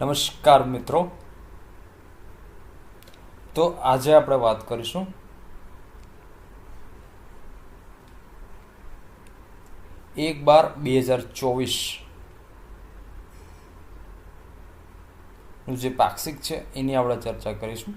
નમસ્કાર મિત્રો. તો આજે આપણે વાત કરીશું એક બાર બે હજાર ચોવીસનું જે પાક્ષિક છે, એની આપણે ચર્ચા કરીશું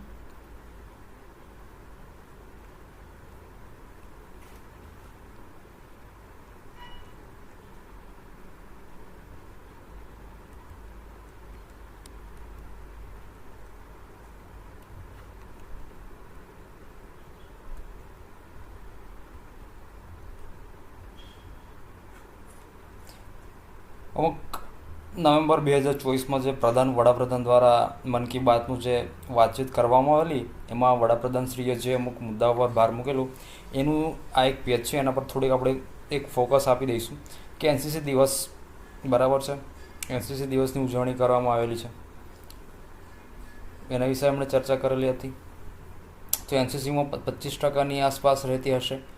અમુક નવેમ્બર બે હજાર ચોવીસમાં જે પ્રધાન વડાપ્રધાન દ્વારા મન કી બાતનું જે વાતચીત કરવામાં આવેલી, એમાં વડાપ્રધાનશ્રીએ જે અમુક મુદ્દાઓ પર ભાર મૂકેલું, એનું આ એક પેજ છે, એના પર થોડીક આપણે એક ફોકસ આપી દઈશું. કે એનસીસી દિવસ બરાબર છે? એનસીસી દિવસની ઉજવણી કરવામાં આવેલી છે. એના વિશે એમણે ચર્ચા કરેલી હતી. તો એનસીસીમાં પચીસ ટકાની આસપાસ રહેતી હશે.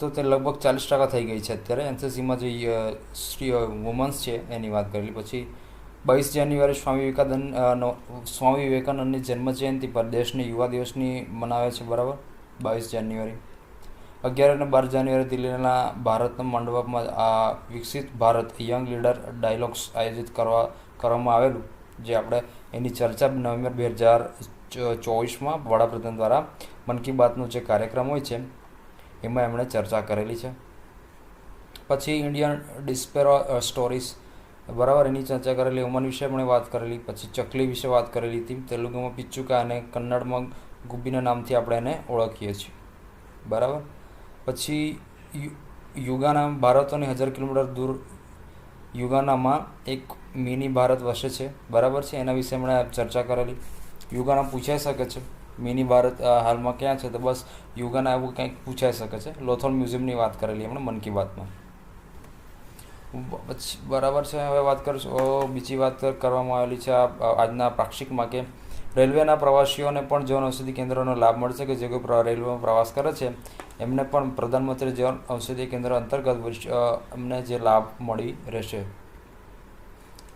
તો તે લગભગ ચાલીસ ટકા થઈ ગઈ છે અત્યારે. એનસીસીમાં જે સ્ત્રી વુમન્સ છે એની વાત કરેલી પછી બાવીસ જાન્યુઆરી સ્વામી વિવેકાનંદનો સ્વામી વિવેકાનંદની જન્મ જયંતિ પર દેશની યુવા દિવસની મનાવે છે, બરાબર? બાવીસ જાન્યુઆરી. અગિયાર અને બાર જાન્યુઆરી દિલ્હીના ભારતના મંડપમાં આ વિકસિત ભારત યંગ લીડર ડાયલોગ્સ આયોજિત કરવા, કરવામાં આવેલું, જે આપણે એની ચર્ચા નવેમ્બર બે હજાર ચોવીસમાં વડાપ્રધાન દ્વારા મન કી બાતનો જે કાર્યક્રમ હોય છે એમાં એમણે ચર્ચા કરેલી છે. પછી ઇન્ડિયન ડિસ્પેરો સ્ટોરીઝ બરાબર, એની ચર્ચા કરેલી ઓમન વિશે પણ વાત કરેલી, પછી ચકલી વિશે વાત કરેલી હતી, તેલુગુમાં પિચ્ચુકા અને કન્નડમાં ગુબ્બીના નામથી આપણે એને ઓળખીએ છીએ. બરાબર? પછી યુગાના ભારતોની હજાર કિલોમીટર દૂર યુગાનામાં એક મિની ભારત વસે છે. બરાબર છે? એના વિશે એમણે ચર્ચા કરેલી. યુગાના પૂછાઈ શકે છે. મિની ભારત હાલમાં ક્યાં છે તો બસ યોગાના એવું કંઈક પૂછાઈ શકે છે. લોથલ મ્યુઝિયમની વાત કરેલી એમણે મન કી બાતમાં. પછી બરાબર છે, હવે વાત કરીશું. બીજી વાત કરવામાં આવેલી છે આજના પ્રાક્ષિકમાં કે રેલવેના પ્રવાસીઓને પણ જન ઔષધિ કેન્દ્રોનો લાભ મળશે કે જે કોઈ રેલવેમાં પ્રવાસ કરે છે. એમને પણ પ્રધાનમંત્રી જન ઔષધિ કેન્દ્ર અંતર્ગત એમને જે લાભ મળી રહેશે.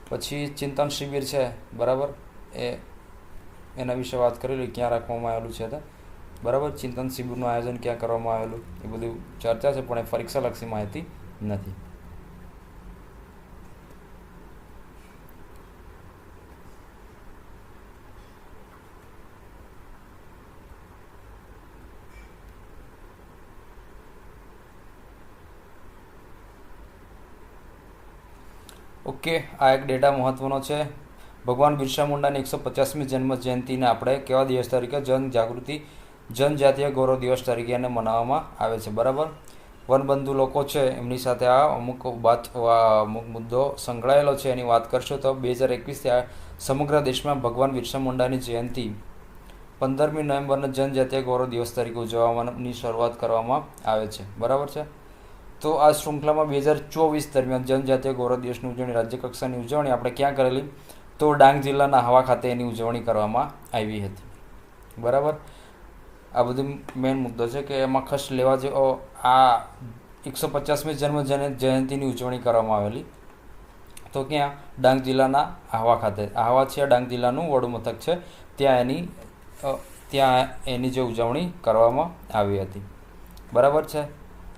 પછી ચિંતન શિબિર છે, બરાબર? એ એના વિશે વાત કરેલી, ક્યાં રાખવામાં આવેલું છે બરાબર? ચિંતન શિબિરનું આયોજન ક્યાં કરવામાં આવેલું? એ બધું ચર્ચા છે, પણ એ પરીક્ષાલક્ષી માહિતી નથી. ઓકે, આ એક ડેટા મહત્વનો છે. ભગવાન બિરસા મુંડાની એકસો પચાસમી જન્મ જયંતિને આપણે કેવા દિવસ તરીકે જનજાગૃતિ જનજાતીય ગૌરવ દિવસ તરીકે એને મનાવવામાં આવે છે, બરાબર? વનબંધુ લોકો છે, એમની સાથે આ અમુક વાત અમુક મુદ્દો સંકળાયેલો છે, એની વાત કરશો તો બે હજાર એકવીસથી સમગ્ર દેશમાં ભગવાન બિરસા મુંડાની જયંતિ પંદરમી નવેમ્બરના જનજાતીય ગૌરવ દિવસ તરીકે ઉજવવાની શરૂઆત કરવામાં આવે છે, બરાબર છે? તો આ શૃંખલામાં બે હજાર ચોવીસ દરમિયાન જનજાતીય ગૌરવ દિવસની ઉજવણી રાજ્ય કક્ષાની ઉજવણી આપણે ક્યાં કરેલી? તો ડાંગ જિલ્લાના હવા ખાતે એની ઉજવણી કરવામાં આવી હતી. બરાબર? આ બધું મેઇન મુદ્દો છે કે એમાં ખર્ચ લેવા જેવો આ એકસો પચાસમી જન્મ જયંતિની ઉજવણી કરવામાં આવેલી. તો ક્યાં? ડાંગ જિલ્લાના આહવા ખાતે. આહવા છે ડાંગ જિલ્લાનું વડું મથક છે. ત્યાં એની ત્યાં એની જે ઉજવણી કરવામાં આવી હતી. બરાબર છે?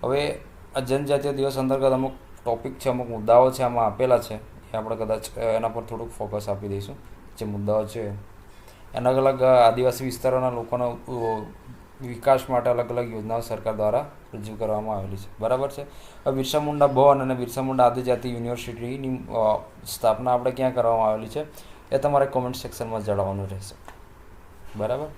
હવે આ જનજાતીય દિવસ અંતર્ગત અમુક ટોપિક છે, અમુક મુદ્દાઓ છે, આમાં આપેલા છે. એ આપણે કદાચ એના પર થોડુંક ફોકસ આપી દઈશું. જે મુદ્દાઓ છે, એના અલગ અલગ આદિવાસી વિસ્તારોના લોકોના વિકાસ માટે અલગ અલગ યોજનાઓ સરકાર દ્વારા રજૂ કરવામાં આવેલી છે. બરાબર છે? હવે બિરસા મુંડા ભવન અને બિરસા મુંડા આદિજાતિ યુનિવર્સિટીની સ્થાપના આપણે ક્યાં કરવામાં આવેલી છે, એ તમારે કોમેન્ટ સેક્શનમાં જણાવવાનું રહેશે. બરાબર?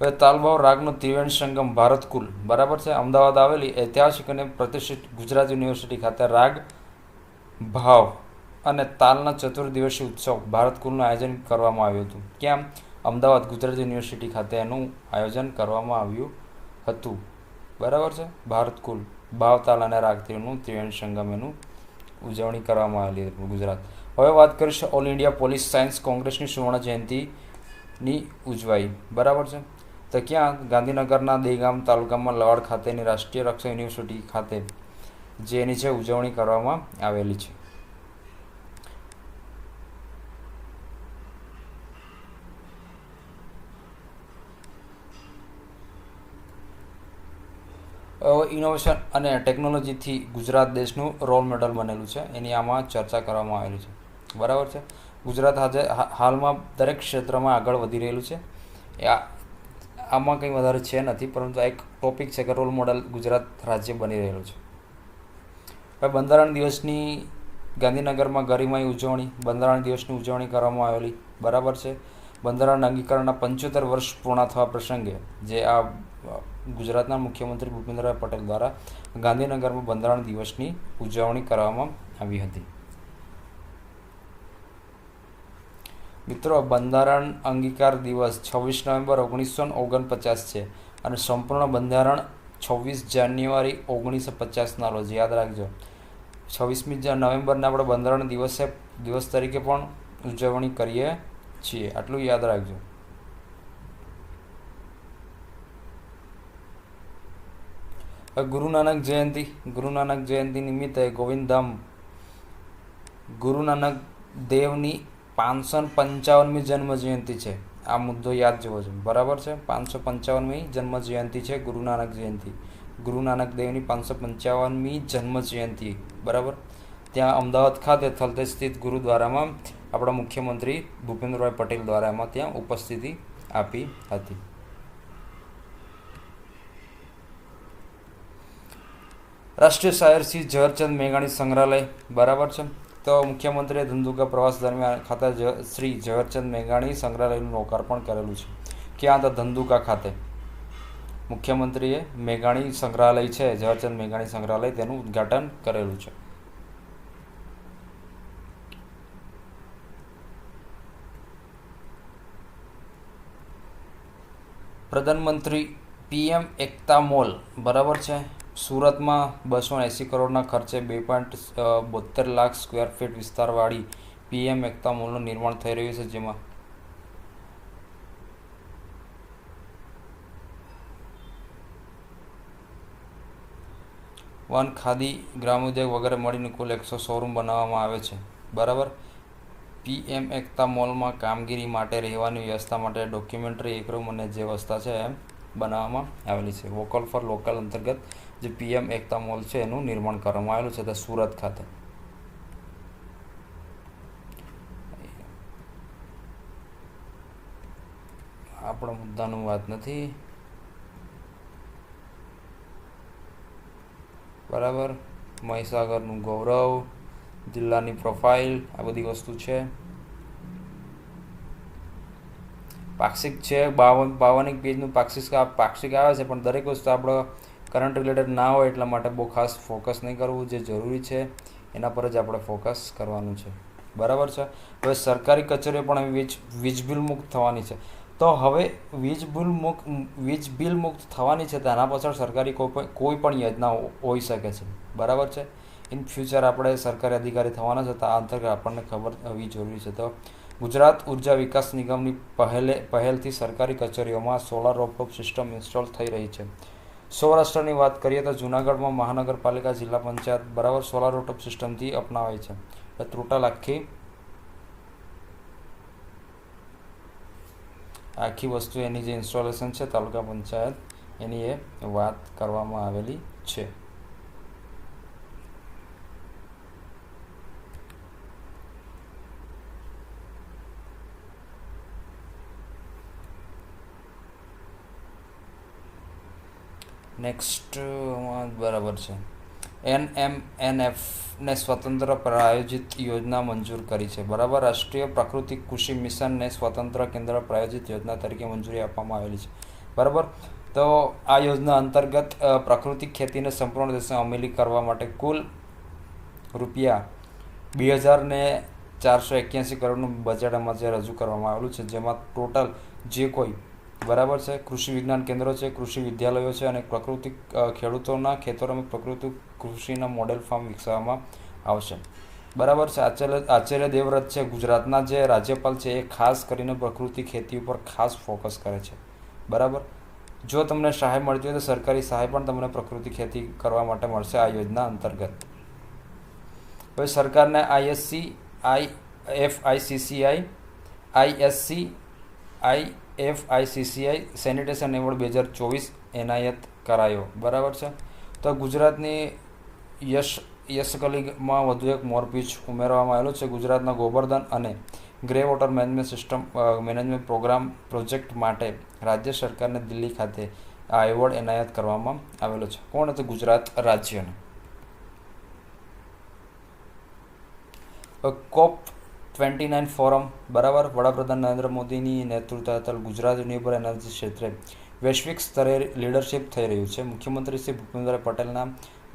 હવે તાલભાવ રાગનો ત્રિવેણ સંગમ ભારતકુલ બરાબર છે? અમદાવાદ આવેલી ઐતિહાસિક અને પ્રતિષ્ઠિત ગુજરાત યુનિવર્સિટી ખાતે રાગ, ભાવ અને તાલના ચતુર્દિવસીય ઉત્સવ ભારતકુલનું આયોજન કરવામાં આવ્યું હતું. કેમ? અમદાવાદ ગુજરાત યુનિવર્સિટી ખાતે એનું આયોજન કરવામાં આવ્યું હતું. બરાબર છે? ભારતકુલ ભાવ, તાલ અને રાગતીનું ત્રિવેણ સંગમ એનું ઉજવણી કરવામાં આવેલી હતી ગુજરાત. હવે વાત કરીશું ઓલ ઇન્ડિયા પોલીસ સાયન્સ કોંગ્રેસની સુવર્ણ જયંતિની ઉજવાઈ. બરાબર છે? તો ક્યાં? ગાંધીનગરના દહેગામ તાલુકામાં લવાડ ખાતેની રાષ્ટ્રીય રક્ષા યુનિવર્સિટી ખાતે, જે એની છે, ઉજવણી કરવામાં આવેલી છે. ઇનોવેશન અને ટેકનોલોજીથી ગુજરાત દેશનું રોલ મોડલ બનેલું છે. એની આમાં ચર્ચા કરવામાં આવેલી છે. બરાબર છે? ગુજરાત આજે હાલમાં દરેક ક્ષેત્રમાં આગળ વધી રહેલું છે. આમાં કંઈ વધારે છે નથી, પરંતુ આ એક ટોપિક છે કે રોલ મોડલ ગુજરાત રાજ્ય બની રહેલું છે. હવે બંધારણ દિવસની ગાંધીનગરમાં ગરિમાઈ ઉજવણી, બંધારણ દિવસની ઉજવણી કરવામાં આવેલી, બરાબર છે? બંધારણ અંગીકરણના પંચોતેર વર્ષ પૂર્ણ થવા પ્રસંગે, જે આ ગુજરાતના મુખ્યમંત્રી ભૂપેન્દ્રભાઈ પટેલ દ્વારા ગાંધીનગરમાં બંધારણ દિવસની ઉજવણી કરવામાં આવી હતી. મિત્રો, બંધારણ અંગીકાર દિવસ છવ્વીસ નવેમ્બર ઓગણીસો ઓગણપચાસ છે અને સંપૂર્ણ બંધારણ છવ્વીસ જાન્યુઆરી ઓગણીસો પચાસના રોજ. યાદ રાખજો. છવ્વીસમી નવેમ્બરને આપણે બંધારણ દિવસે, દિવસ તરીકે પણ ઉજવણી કરીએ છીએ. આટલું યાદ રાખજો. ગુરુ નાનક જયંતિ. ગુરુ નાનક જયંતિ નિમિત્તે ગોવિંદધામ ગુરુ નાનક દેવની પાંચસો પંચાવનમી જન્મ જયંતિ છે. આ મુદ્દો યાદ જવો છે. બરાબર છે? પાંચસો પંચાવનમી જન્મ જયંતિ છે ગુરુ નાનક જયંતિ. ગુરુ નાનક દેવની પાંચસો પંચાવનમી જન્મ જયંતિ બરાબર? ત્યાં અમદાવાદ ખાતે થલતેજ સ્થિત ગુરુદ્વારામાં આપણા મુખ્યમંત્રી ભૂપેન્દ્રભાઈ પટેલ દ્વારા એમાં ત્યાં ઉપસ્થિતિ આપી હતી. રાષ્ટ્રીય શાયર શ્રી ઝવેરચંદ મેઘાણી સંગ્રહાલય. બરાબર છે? તો મુખ્યમંત્રીએ ધંધુકા પ્રવાસ દરમિયાન ખાતે શ્રી ઝવેરચંદ મેઘાણી સંગ્રહાલયનું લોકાર્પણ કરેલું છે. ક્યાં તો ધંધુકા ખાતે. મુખ્યમંત્રીએ મેઘાણી સંગ્રહાલય છે, ઝવેરચંદ મેઘાણી સંગ્રહાલય, તેનું ઉદ્ઘાટન કરેલું છે. પ્રધાનમંત્રી પીએમ એકતા મોલ, બરાબર છે? સુરતમાં બસો એંસી કરોડના ખર્ચે બે પોઈન્ટ બોતેર લાખ સ્ક્વેર ફીટ વિસ્તારવાળી પીએમ એકતા મોલનું નિર્માણ થઈ રહ્યું છે જેમાં વન ખાદી ગ્રામોદ્યોગ વગેરે મળીને કુલ એકસો શોરૂમ બનાવવામાં આવે છે. બરાબર? પીએમ એકતા મોલમાં કામગીરી માટે રહેવાની વ્યવસ્થા માટે ડોક્યુમેન્ટરી એક રૂમ અને જે વ્યવસ્થા છે એમ બનાવવામાં આવેલી છે. વોકલ ફોર લોકલ અંતર્ગત જે પીએમ એકતા મોલ છે એનું નિર્માણ કરવામાં આવેલું છે, તે સુરત ખાતે. આપણા મુદ્દાનું વાત નથી. બરાબર? મહીસાગરનું ગૌરવ, જિલ્લાની પ્રોફાઇલ આ બધી વસ્તુ છે. પાક્ષિક છે, બાવન બાવન એક પેજનું પાક્ષિક પાક્ષિક આવે છે, પણ દરેક વસ્તુ આપણો કરંટ રિલેટેડ ના હોય એટલા માટે બહુ ખાસ ફોકસ નહીં કરવું જે જરૂરી છે, એના પર જ આપણે ફોકસ કરવાનું છે. બરાબર છે? હવે સરકારી કચેરીઓ પણ વીજ વીજ બિલ મુક્ત થવાની છે. તો હવે વીજ બિલ મુક્ત વીજ બિલ મુક્ત થવાની છે તેના પાછળ સરકારી કોઈ કોઈ પણ યોજના હોઈ શકે છે. બરાબર છે? ઇન ફ્યુચર આપણે સરકારી અધિકારી થવાના છે તો આ અંતર્ગત આપણને ખબર હોવી જરૂરી છે. તો ગુજરાત ઊર્જા વિકાસ નિગમની પહેલે, પહેલથી સરકારી કચેરીઓમાં સોલાર રોપટોપ સિસ્ટમ ઇન્સ્ટોલ થઈ રહી છે. સૌરાષ્ટ્રની વાત કરીએ તો જૂનાગઢમાં મહાનગરપાલિકા જિલ્લા પંચાયત બરાબર સોલાર રૂટઅપ સિસ્ટમથી અપનાવાય છે. ટોટલ આખી આખી વસ્તુ એની જે ઇન્સ્ટોલેશન છે તાલુકા પંચાયત એની એ વાત કરવામાં આવેલી છે. નેક્સ્ટ બરાબર છે. એન એમ એન એફને સ્વતંત્ર પ્રાયોજિત યોજના મંજૂર કરી છે. બરાબર? રાષ્ટ્રીય પ્રાકૃતિક કૃષિ મિશનને સ્વતંત્ર કેન્દ્ર પ્રાયોજિત યોજના તરીકે મંજૂરી આપવામાં આવેલી છે. બરાબર? તો આ યોજના અંતર્ગત પ્રાકૃતિક ખેતીને સંપૂર્ણ દેશમાં અમલી કરવા માટે કુલ રૂપિયા બે હજાર ને ચારસો એક્યાસી કરોડનું બજેટ અમારે રજૂ કરવામાં આવેલું છે, જેમાં ટોટલ જે કોઈ બરાબર છે. કૃષિ વિજ્ઞાન કેન્દ્રો છે, કૃષિ વિદ્યાલયો છે અને પ્રાકૃતિક ખેડૂતોના ખેતરોમાં પ્રાકૃતિક કૃષિના મોડેલ ફાર્મ વિકસાવવામાં આવશે. બરાબર છે. આચાર્ય આચાર્ય દેવવ્રત છે, ગુજરાતના જે રાજ્યપાલ છે, એ ખાસ કરીને પ્રકૃતિ ખેતી ઉપર ખાસ ફોકસ કરે છે. બરાબર? જો તમને સહાય મળતી હોય તો સરકારી સહાય પણ તમને પ્રકૃતિ ખેતી કરવા માટે મળશે આ યોજના અંતર્ગત. હવે સરકારને ISC I F ICCI ISC I F ICCI sanitation award બે હજાર ચોવીસ એનાયત કરાયો. બરાબર છે? તો ગુજરાતની યશ યશ કલીગમાં વધુ એક મોરપીચ ઉમેરવામાં આવેલો છે. ગુજરાતના ગોવર્ધન અને grey water management system management programme project માટે રાજ્ય સરકારને દિલ્હી ખાતે આ એવોર્ડ એનાયત કરવામાં આવેલો છે. કોણ હતું ગુજરાત રાજ્યને? કોપ ટ્વેન્ટી નાઇન ફોરમ બરાબર? વડાપ્રધાન નરેન્દ્ર મોદીની નેતૃત્વ હેઠળ ગુજરાત રિન્યુએબલ એનર્જી ક્ષેત્રે વૈશ્વિક સ્તરે લીડરશિપ થઈ રહ્યું છે. મુખ્યમંત્રી શ્રી ભૂપેન્દ્ર પટેલના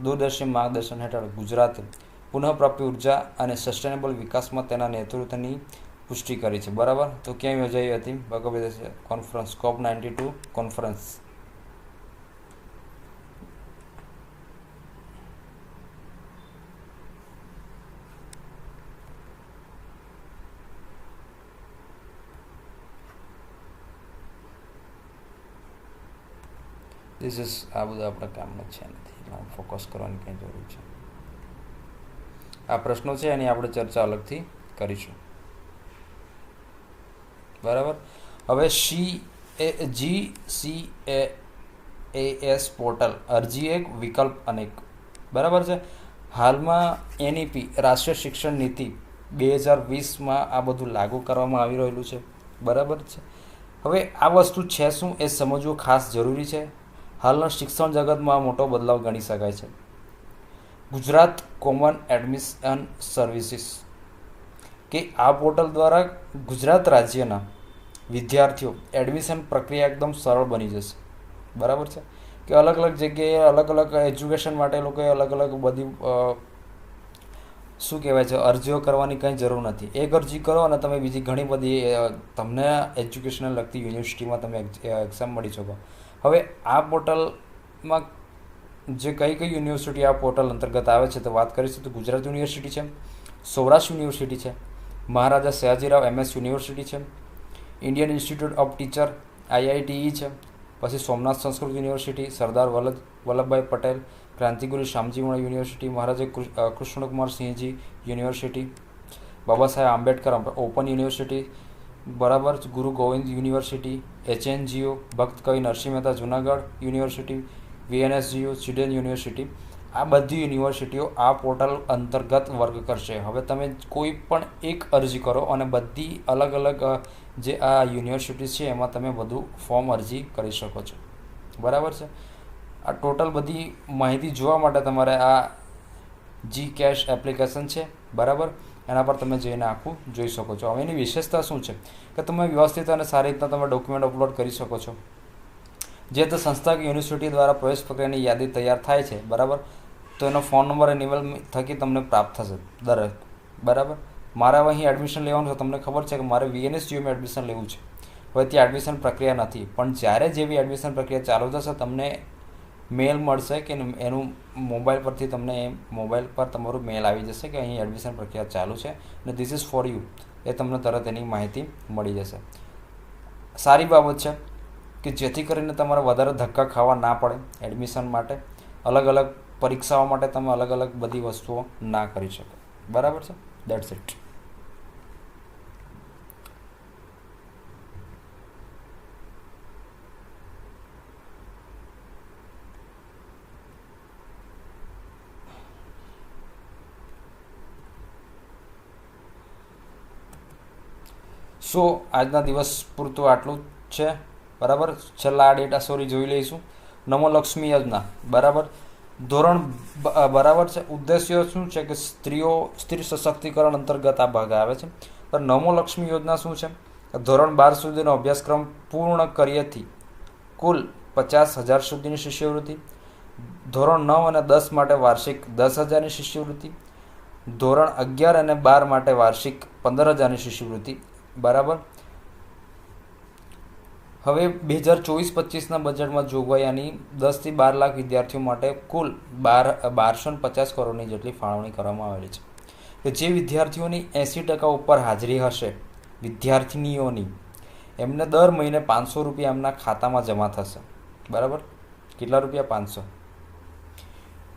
દૂરદર્શી માર્ગદર્શન હેઠળ ગુજરાતે પુનઃપ્રાપ્ય ઊર્જા અને સસ્ટેનેબલ વિકાસમાં તેના નેતૃત્વની પુષ્ટિ કરી છે. બરાબર? તો ક્યાં યોજાઈ હતી? Bhagavad conference COP ninety two conference this is આ બધું આપણા કામનું છે નથી. એટલે ફોકસ કરવાની કંઈ જરૂર છે. આ પ્રશ્નો છે, એની આપણે ચર્ચા અલગથી કરીશું. બરાબર? હવે C A, G, C, A A, S portal. અરજી એક, વિકલ્પ અનેક. બરાબર છે? હાલમાં એનઈપી, રાષ્ટ્રીય શિક્ષણ નીતિ, બે હજાર વીસમાં આ બધું લાગુ કરવામાં આવી રહેલું છે. બરાબર છે? હવે આ વસ્તુ છે શું એ સમજવું ખાસ જરૂરી છે? હાલના શિક્ષણ જગતમાં મોટો બદલાવ ગણી શકાય છે. ગુજરાત કોમન એડમિશન સર્વિસીસ કે આ પોર્ટલ દ્વારા ગુજરાત રાજ્યના વિદ્યાર્થીઓ એડમિશન પ્રક્રિયા એકદમ સરળ બની જશે. બરાબર છે? કે અલગ અલગ જગ્યાએ અલગ અલગ એજ્યુકેશન માટે લોકોએ અલગ અલગ બધી શું કહેવાય છે, અરજીઓ કરવાની કંઈ જરૂર નથી. એક અરજી કરો અને તમે બીજી ઘણી બધી તમને એજ્યુકેશનને લગતી યુનિવર્સિટીમાં તમે એક્ઝામ મળી શકો. હવે આ પોર્ટલમાં જે કઈ કઈ યુનિવર્સિટી આ પોર્ટલ અંતર્ગત આવે છે તો વાત કરીશું તો ગુજરાત યુનિવર્સિટી છે, સૌરાષ્ટ્ર યુનિવર્સિટી છે, મહારાજા સયાજીરાવ એમએસ યુનિવર્સિટી છે, Indian institute of teacher IITE છે, પછી Somnath Sanskrit university, Sardar Vallabh Vallabhbhai Patel, Krantiguru Shamjivan university, Maharaja Krishnakumar Sinhji university Baba Saheb Ambedkar open university બરાબર ગુરુ Govind university, HNGO, Bhakta Kavi Narsinh Mehta Junagadh university, VNSGO Sweden university, આ બધી યુનિવર્સિટીઓ આ portal અંતર્ગત વર્ગ કરશે. હવે તમે કોઈ પણ એક અરજી કરો અને બધી અલગ અલગ જે આ યુનિવર્સિટી છે એમાં તમે બધું ફોર્મ અરજી કરી શકો છો. બરાબર છે? આ ટોટલ બધી માહિતી જોવા માટે તમારે આ જી કેશ એપ્લિકેશન છે. બરાબર? એના પર તમે જઈને આખું જોઈ શકો છો. હવે એની વિશેષતા શું છે? કે તમે વ્યવસ્થિત અને સારી રીતના તમે ડોક્યુમેન્ટ અપલોડ કરી શકો છો. જે તે સંસ્થા કે યુનિવર્સિટી દ્વારા પ્રવેશ પ્રક્રિયાની યાદી તૈયાર થાય છે, બરાબર? તો એનો ફોન નંબર અને ઈમેલ થકી તમને પ્રાપ્ત થશે, દરેક. બરાબર? મારે હવે અહીં એડમિશન લેવાનું છે, તમને ખબર છે કે મારે વીએનએસ જીઓમાં એડમિશન લેવું છે. હવે ત્યાં એડમિશન પ્રક્રિયા નથી. પણ જ્યારે જેવી એડમિશન પ્રક્રિયા ચાલુ થશે, તમને મેલ મળશે કે એનું મોબાઈલ પરથી તમને મોબાઈલ પર તમારું મેલ આવી જશે કે અહીં એડમિશન પ્રક્રિયા ચાલુ છે અને ધીસ ઇઝ ફોર યુ એ તમને તરત એની માહિતી મળી જશે. સારી બાબત છે કે જેથી કરીને તમારે વધારે ધક્કા ખાવા ના પડે એડમિશન માટે. અલગ અલગ પરીક્ષાઓ માટે તમે અલગ અલગ બધી વસ્તુઓ ના કરી શકો. બરાબર છે? દેટ્સ ઇટ સો આજના દિવસ પૂરતું આટલું છે? બરાબર? છેલ્લા આ ડેટા સોરી જોઈ લઈશું. નમો લક્ષ્મી યોજના બરાબર? ધોરણ બરાબર છે. ઉદ્દેશ્ય શું છે કે સ્ત્રીઓ સ્ત્રી સશક્તિકરણ અંતર્ગત આ ભાગ આવે છે. પણ નમો લક્ષ્મી યોજના શું છે? ધોરણ બાર સુધીનો અભ્યાસક્રમ પૂર્ણ કર્યેથી કુલ પચાસ હજાર સુધીની શિષ્યવૃત્તિ. ધોરણ નવ અને દસ માટે વાર્ષિક દસ હજારની શિષ્યવૃત્તિ. ધોરણ અગિયાર અને બાર માટે વાર્ષિક પંદર હજારની શિષ્યવૃત્તિ. બરાબર? હવે બે હજાર ચોવીસ પચીસના બજેટમાં જોગવાઈની દસથી બાર લાખ વિદ્યાર્થીઓ માટે કુલ બાર, બારસો પચાસ કરોડની જેટલી ફાળવણી કરવામાં આવેલી છે. કે જે વિદ્યાર્થીઓની એંસી ટકા ઉપર હાજરી હશે, વિદ્યાર્થિનીઓની, એમને દર મહિને પાંચસો રૂપિયા એમના ખાતામાં જમા થશે. બરાબર? કેટલા રૂપિયા? પાંચસો.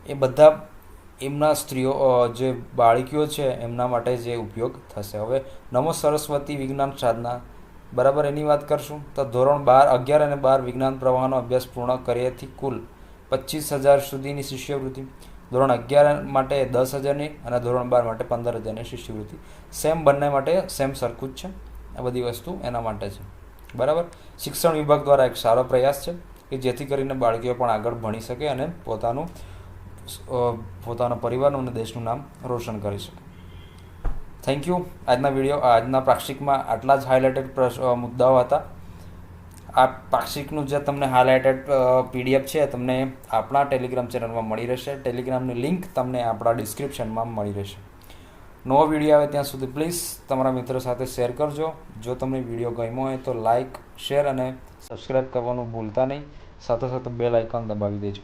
એ બધા એમના સ્ત્રીઓ જે બાળકીઓ છે, એમના માટે જે ઉપયોગ થશે. હવે નમો સરસ્વતી વિજ્ઞાન સાધના, બરાબર એની વાત કરશું? તો ધોરણ બાર, અગિયાર અને બાર વિજ્ઞાન પ્રવાહનો અભ્યાસ પૂર્ણ કર્યાથી કુલ પચીસ હજાર સુધીની શિષ્યવૃત્તિ. ધોરણ અગિયાર માટે દસ હજારની અને ધોરણ બાર માટે પંદર હજારની શિષ્યવૃત્તિ. સેમ બંને માટે સેમ સરખું જ છે. આ બધી વસ્તુ એના માટે છે. બરાબર? શિક્ષણ વિભાગ દ્વારા એક સારો પ્રયાસ છે કે જેથી કરીને બાળકીઓ પણ આગળ ભણી શકે અને પોતાનું પોતાના પરિવારનું અને દેશનું નામ રોશન કરી શકે થેન્ક યુ આજના વીડિયો આજના પાક્ષિકમાં આટલા જ હાઇલાઇટેડ મુદ્દાઓ હતા. આ પાક્ષિકનું જે તમને હાઇલાઇટેડ પીડીએફ છે તમને આપણા ટેલિગ્રામ ચેનલમાં મળી રહેશે. ટેલિગ્રામની લિંક તમને આપણા ડિસ્ક્રિપ્શનમાં મળી રહેશે. નવો વીડિયો આવે ત્યાં સુધી પ્લીઝ તમારા મિત્રો સાથે શેર કરજો. જો તમને વીડિયો ગમ્યો હોય તો લાઇક શેર અને સબસ્ક્રાઈબ કરવાનું ભૂલતા નહીં. સાથે સાથે બેલ આઇકોન દબાવી દેજો.